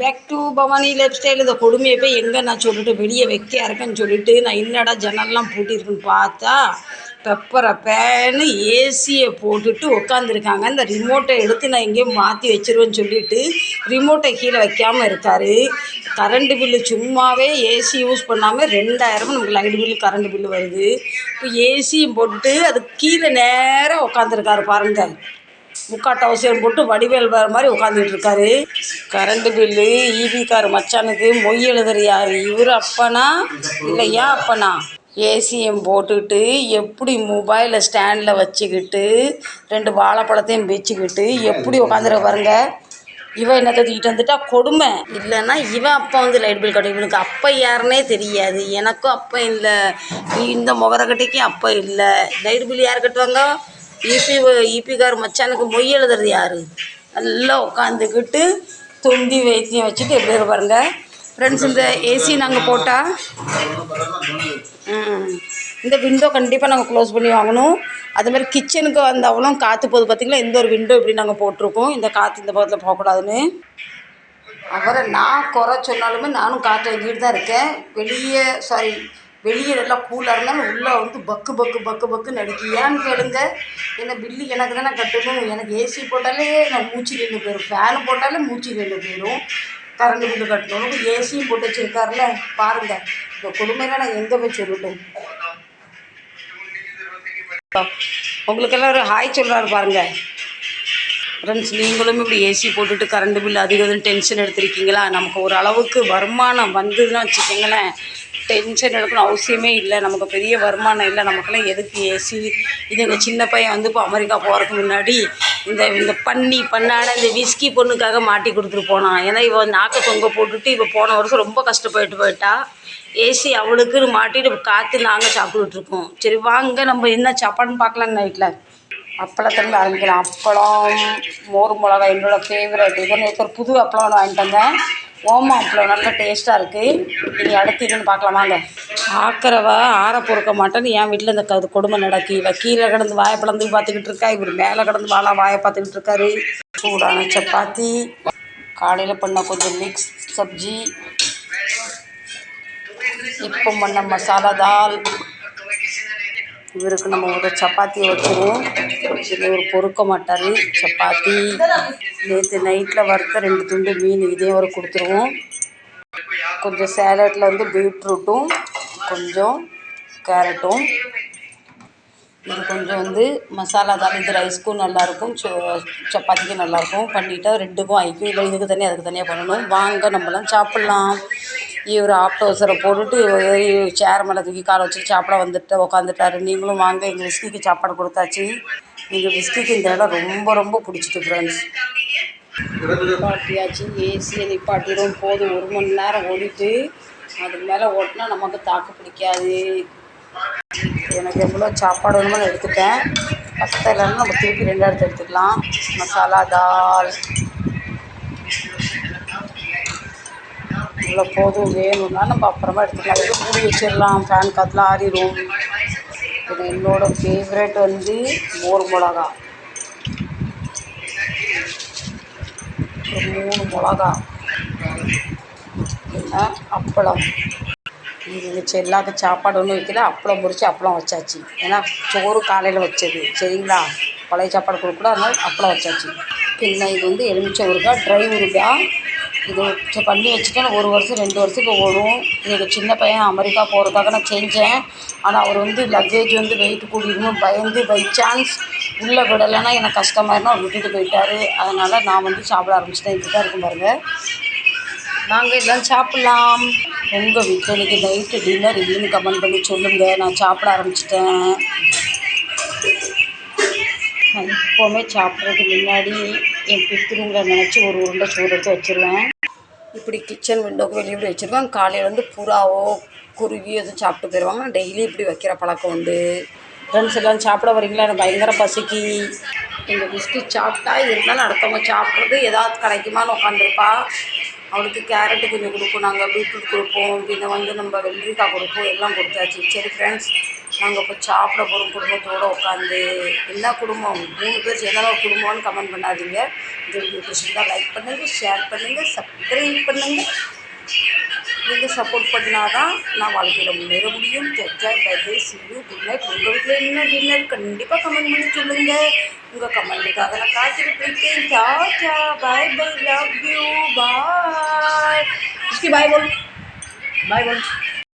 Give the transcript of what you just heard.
Back to Bhavani life style இந்த கொடுமையை போய் எங்கே நான் சொல்லிட்டு வெளியே வைக்க இருக்கேன்னு சொல்லிட்டு நான் என்னடா ஜன்னல்லாம் பூட்டியிருக்குன்னு பார்த்தா பெப்பரை பேனு ஏசியை போட்டுட்டு உட்காந்துருக்காங்க இந்த ரிமோட்டை எடுத்து நான் எங்கேயும் மாற்றி வச்சிருவேன்னு சொல்லிட்டு ரிமோட்டை கீழே வைக்காமல் இருக்கார். கரண்ட்டு பில்லு சும்மாவே ஏசி யூஸ் பண்ணாமல் ரெண்டாயிரம் நமக்கு லைட் பில்லு கரண்ட் பில்லு வருது. இப்போ ஏசியும் போட்டுட்டு அது கீழே நேராக உட்காந்துருக்காரு பாருங்கள் முக்கா டவுசர் போட்டு வடிவேல் வர மாதிரி உட்காந்துட்டு இருக்காரு. கரண்ட் பில்லு ஈபிக்கார் மச்சானுக்கு மொய் எழுதுற யார்? இவர் அப்பனா? இல்லை ஏன் அப்பனா? ஏசிஎம் போட்டுக்கிட்டு எப்படி மொபைலை ஸ்டாண்டில் வச்சுக்கிட்டு ரெண்டு வாழைப்பழத்தையும் வச்சுக்கிட்டு எப்படி உட்காந்துருக்க பாருங்க. இவன் என்ன தூக்கிட்டு வந்துட்டா கொடுமை. இல்லைன்னா இவன் அப்பா வந்து லைட் பில் கட்ட இவனுக்கு அப்பா யாருன்னே தெரியாது. எனக்கும் அப்பா இல்லை. இந்த முகரக்கட்டைக்கும் அப்பா இல்லை. லைட் பில் யார் கட்டுவாங்க? இபி இபிக்கார் மச்சானுக்கு மொய் எழுதுறது யார்? நல்லா உட்காந்துக்கிட்டு தொந்தி வைத்தியம் வச்சுட்டு எப்படி இருக்கு பாருங்க. ஃப்ரெண்ட்ஸ் இந்த ஏசி நாங்கள் போட்டால் இந்த விண்டோ கண்டிப்பாக நாங்கள் க்ளோஸ் பண்ணி வாங்கணும். அது மாதிரி கிச்சனுக்கு வந்தவளும் காற்று போகுது பார்த்திங்களா இந்த ஒரு விண்டோ இப்படி நாங்கள் போட்டிருக்கோம் இந்த காற்று இந்த பக்கத்தில் போகக்கூடாதுன்னு. அவரை நான் குறை சொன்னாலுமே நானும் காற்று வாங்கிட்டு தான் இருக்கேன். வெளியே சாரி வெளியே நல்லா கூலாக இருந்தாலும் உள்ளே வந்து பக்கு பக்கு பக்கு பக்குன்னு அடிக்கு ஏன்னு கேளுங்க. என்ன பில்லு எனக்கு தானே கட்டணும்? எனக்கு ஏசி போட்டாலே நான் மூச்சு நின்று போயிடும் ஃபேனு போட்டாலே மூச்சு நின்று போயிடும் கரண்ட் பில்லு கட்டணும். ஏசியும் போட்டு வச்சுருக்காருல பாருங்கள் இந்த கொடுமையில நான் எங்கே போய் சொல்லட்டும் உங்களுக்கெல்லாம் ஒரு ஹாய் சொல்கிறாரு பாருங்க. ஃப்ரெண்ட்ஸ் நீங்களும் இப்படி ஏசி போட்டுட்டு கரண்ட் பில் அதிகம் டென்ஷன் எடுத்திருக்கீங்களா? நமக்கு ஒரு அளவுக்கு வருமானம் வந்ததுன்னா வச்சுக்கோங்களேன். டென்ஷன் எடுக்கணும் அவசியமே இல்லை. நமக்கு பெரிய வருமானம் இல்லை. நமக்கெல்லாம் எதுக்கு ஏசி இது எங்கள் சின்ன பையன் வந்து இப்போ அமெரிக்கா போகிறதுக்கு முன்னாடி இந்த இந்த பன்னி பண்ணாட இந்த விஸ்கி பொண்ணுக்காக மாட்டி கொடுத்துட்டு போனான். ஏன்னா இவன் நாக்க தொங்க போட்டுட்டு இப்போ போன வருஷம் ரொம்ப கஷ்டப்பட்டு போயிட்டா. ஏசி அவளுக்குன்னு மாட்டிட்டு காற்று நாங்கள் சாப்பிட்டுட்ருக்கோம் சரி வாங்க நம்ம என்ன சாப்பாடுன்னு பார்க்கலாம் நைட்டில் அப்பளத்துலேருந்து ஆரம்பிக்கலாம் அப்பளம் மோர் மிளகா என்னோடய ஃபேவரட் இப்போ நேற்று ஒரு புது அப்பளம் வாங்கிட்டு வந்தேன். ஓமா அப்பளம் நல்ல டேஸ்ட்டாக இருக்குது நீங்கள் அடுத்து இதுன்னு பார்க்கலாமாங்க ஆக்கிறவ ஆற பொறுக்க மாட்டேன்னு என் வீட்டில் இந்த க கொடுமை நடக்கு. இவ கீழே கிடந்து வாயை பிளந்து பார்த்துக்கிட்டு இருக்கா. இவர் மேலே கிடந்து வாழா வாயை பார்த்துக்கிட்டு இருக்காரு. சூடான சப்பாத்தி. காலையில் பண்ண கொஞ்சம் மிக்ஸ் சப்ஜி. இப்போ பண்ண மசாலா தால். இவருக்கு நம்ம ஒரு சப்பாத்தி வச்சுருவோம். இதில் ஒரு பொறுக்க மாட்டார். சப்பாத்தி நேற்று நைட்டில் வறுத்த ரெண்டு துண்டு மீன் இதையும் ஒரு கொடுத்துருவோம். கொஞ்சம் சேலட்டில் வந்து பீட்ரூட்டும் கொஞ்சம் கேரட்டும். இது கொஞ்சம் வந்து மசாலா தான். இது ரைஸ்க்கும் நல்லாயிருக்கும் சப்பாத்திக்கும் நல்லாயிருக்கும் பண்ணிட்டால் ரெண்டுக்கும் ஐக்கும் இல்லை இதுக்கு தனியாக அதுக்கு தனியாக பண்ணணும். வாங்க நம்மலாம் சாப்பிட்லாம். இவர் ஆப்டோசரை போட்டுட்டு சேர் மேலே தூக்கி காலை வச்சு சாப்பிட வந்துட்டு உக்காந்துட்டாரு. நீங்களும் வாங்க எங்கள் விஸ்கிக்கு சாப்பாடு கொடுத்தாச்சு. எங்கள் விஸ்கிக்கு இந்த இடம் ரொம்ப ரொம்ப பிடிச்சிட்டு ஃப்ரெண்ட்ஸ் நிப்பாட்டியாச்சு ஏசியை நிப்பாட்டிடும். போதும் ஒரு மணி நேரம் ஓடிட்டு அது மேலே ஓட்டினா நமக்கு தாக்கு பிடிக்காது. எனக்கு எவ்வளோ சாப்பாடு வேணுமோ எடுத்துட்டேன். பக்கத்தில் பத்தலைன்னா நம்ம திருப்பி ரெண்டு இடத்து எடுத்துக்கலாம். மசாலா தால். இவ்வளோ போதும் வேணும்னா நம்ம அப்புறமா எடுத்துக்கலாம். எதுவும் மூடி வச்சிடலாம் ஃபேன் காற்றுலாம் ஆறிடும் இது என்னோட ஃபேவரட் வந்து மோர் மிளகா. ஒரு மூணு மிளகா. என்ன? அப்பளம். இது வச்சு எல்லாத்துக்கும் சாப்பாடு ஒன்றும் வைக்கல. அப்பளம் பொரிச்சு அப்பளம் வச்சாச்சு. ஏன்னா சோறு காலையில் வச்சது. சரிங்களா? பழைய சாப்பாடு கொடுக்கூடாது அதனால் அப்பளம் வச்சாச்சு. பின்ன இது வந்து எலுமிச்சை ஊறுகாய் ட்ரை ஊறுகாய் இது வச்சு பண்ணி வச்சுட்டேன் ஒரு வருஷம் ரெண்டு வருஷத்துக்கு ஓடும் எனக்கு சின்ன பையன் அமெரிக்கா போகிறதுக்காக நான் செஞ்சேன். ஆனால் அவர் வந்து லக்கேஜ் வந்து வெயிட் கூடிடணும் பயந்து பை சான்ஸ் உள்ளே விடலைன்னா எனக்கு கஷ்டமாயிருந்தா அவர் விட்டுட்டு போயிட்டாரு. அதனால் நான் வந்து சாப்பிட ஆரம்பிச்சிட்டேன். இப்படி தான் இருக்கும் பாருங்கள் நாங்கள் எல்லாம் சாப்பிட்லாம். உங்கள் வீட்டில் இன்றைக்கி நைட்டு டின்னர் இல்லைன்னு கமெண்ட் பண்ணி சொல்லுங்கள் நான் சாப்பிட ஆரம்பிச்சிட்டேன். நான் எப்போவுமே சாப்பிட்றதுக்கு முன்னாடி என் பித்திருங்களை நினச்சி ஒரு உருண்டை சோறு எடுத்து வச்சுருவேன். இப்படி கிச்சன் விண்டோக்கு வெளியே இப்படி வச்சுருவேன் காலையில் வந்து புறாவோ குருவியோ எதுவும் சாப்பிட்டு போயிடுவாங்க நான் டெய்லி இப்படி வைக்கிற பழக்கம் உண்டு. ஃப்ரெண்ட்ஸ் எல்லாம் சாப்பிட வரீங்களா? எனக்கு பயங்கர பசிக்கு. எங்கள் பிஸ்கட் சாப்பிட்டா இருந்தாலும் அடுத்தவங்க சாப்பிட்றது ஏதாவது கிடைக்குமான்னு உட்காந்துருப்பா அவளுக்கு கேரட்டு கொஞ்சம் கொடுப்போம் நாங்கள் பீட்ரூட் கொடுப்போம். பின்ன வந்து நம்ம வெள்ளரிக்காய் கொடுப்போம். எல்லாம் கொடுத்தாச்சு. சரி ஃப்ரெண்ட்ஸ் நாங்கள் இப்போ சாப்பிட போகிறோம் குடும்பத்தோடு உட்காந்து என்ன குடும்பம் மூணு பேர் சேர்ந்தாலும் குடும்பம்னு கமெண்ட் பண்ணாதீங்க. இந்த வீடியோ பிடிச்சிருந்தா லைக் பண்ணுங்கள் ஷேர் பண்ணுங்கள் சப்ஸ்கிரைப் பண்ணுங்கள் நீங்கள் சப்போர்ட் பண்ணால் தான் நான் வாழ்க்கையில் முன்னேற முடியும். ஜட்ஜாய் birthday see you good night உங்கள் வீட்டில் என்ன டின்னர் கண்டிப்பாக கமெண்ட் பண்ணி சொல்லுங்கள் உங்கள் கமெண்ட்டுக்காக நான் காத்துக்கிட்டு இருக்கேன். Tata bye bye love you bye bye pole bye pole